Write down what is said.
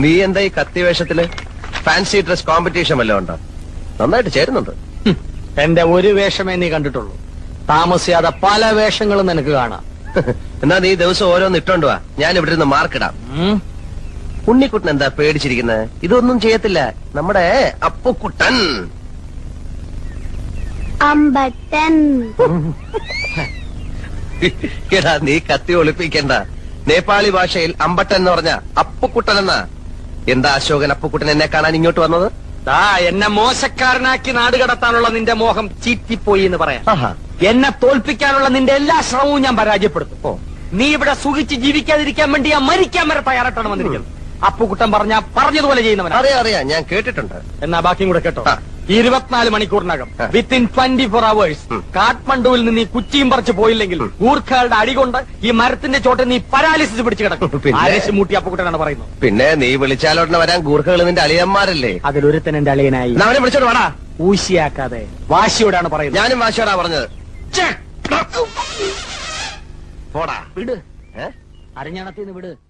നീ എന്താ ഈ കത്തി വേഷത്തിൽ? ഫാൻസി ഡ്രസ് കോമ്പറ്റീഷൻ വല്ലതും ഉണ്ടോ? നന്നായിട്ട് ചേരുന്നുണ്ട്. എന്റെ ഒരു വേഷമേ നീ കണ്ടിട്ടുള്ളൂ. താമസിയാതെ പല വേഷങ്ങളും നിനക്ക് കാണാം. എന്നാ നീ ദിവസം ഓരോന്ന് ഇട്ടോണ്ട് വാ. ഞാൻ ഇവിടെ നിന്ന് മാർക്കിടാം ഉം? ഉണ്ണിക്കുട്ടൻ എന്താ പേടിച്ചിരിക്കുന്നത് ഇതൊന്നും ചെയ്യത്തില്ല. നമ്മുടെ അപ്പുക്കുട്ടൻ. അമ്പട്ടൻ എടാ നീ കത്തി ഒളിപ്പിക്കണ്ട. നേപ്പാളി ഭാഷയിൽ അമ്പട്ടൻ എന്ന് പറഞ്ഞ അപ്പുക്കുട്ടൻ എന്നാ എന്താ അശോകൻ അപ്പുക്കുട്ടൻ എന്നെ കാണാൻ ഇങ്ങോട്ട് വന്നത്? ദാ എന്നെ മോശക്കാരനാക്കി നാട് കടത്താനുള്ള നിന്റെ മോഹം ചീറ്റിപ്പോയി എന്ന് പറയാം. ആഹാ. എന്നെ തോൽപ്പിക്കാനുള്ള നിന്റെ എല്ലാ ശ്രമവും ഞാൻ പരാജയപ്പെടുത്തും. ഓ. നീ ഇവിടെ സുഖിച്ച് ജീവിക്കാതിരിക്കാൻ വേണ്ടി ഞാൻ മരിക്കാൻ വരെ തയ്യാറായിട്ടാണ് വന്നിരിക്കുന്നത്. അപ്പുകുട്ടൻ പറഞ്ഞ പറഞ്ഞതുപോലെ ചെയ്യുന്നവനാ. അറിയാം അറിയാം. ഞാൻ കേട്ടിട്ടുണ്ട്. എന്നാ ബാക്കിയും കൂടെ കേട്ടോ. ആ. ഇരുപത്തിനാല് മണിക്കൂറിനകം. വിത്തിൻ ട്വന്റി ഫോർ അവേഴ്സ് കാഠ്മണ്ഡുവിൽ നിന്ന് ഈ കുച്ചിയും പറിച്ചു പോയില്ലെങ്കിൽ ഗൂർഖകളുടെ അടികൊണ്ട് ഈ മരത്തിന്റെ ചോട്ടിൽ നീ പരാലിസിസ് പിടിച്ചു കിടക്കും? ആരേശ് മൂട്ടി അപ്പുകുട്ടനാണ് പറയുന്നത്? പിന്നെ നീ വിളിച്ചാലോടനെ വരാൻ ഗൂർഖകൾ നിന്റെ അളിയന്മാരല്ലേ? അതിലൊരുത്തൻ എന്റെ അളിയനായി. അവനെ വിളിച്ചോട് വേണ ഊശിയാക്കാതെ. വാശിയോടാണ് പറയുന്നത്. ഞാനും വാശിയോടാ പറഞ്ഞത്. പോടാ. വിട്? അരഞ്ഞണത്തിന്ന് വിട്.